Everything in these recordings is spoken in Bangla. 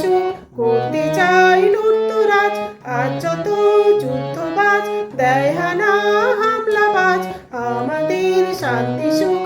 এসো চাই লুটতরাজ আজ যত যুদ্ধবাজ দেয় হানা হামলাবাজ আমাদের শান্তি সুখ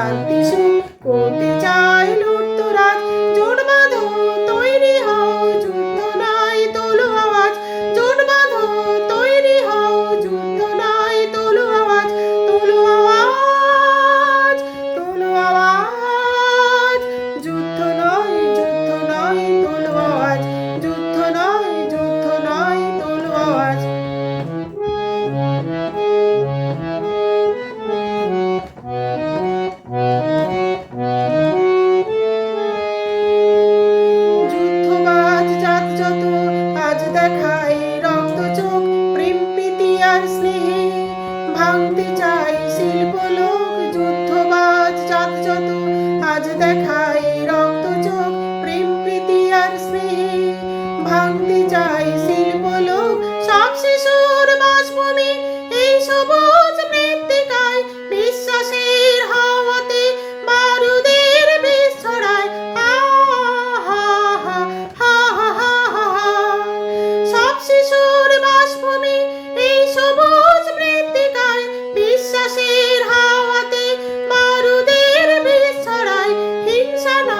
Santi Sukun Tijan দেখায় রক্ত চোখ আর স্নেহে। ভাঙতে চাই শিল্প লোক যুদ্ধবাজ যত আজ দেখায়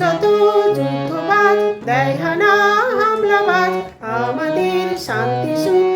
যত যুদ্ধবাদ দেয় হামলাবাদ আমাদের শান্তি সুখ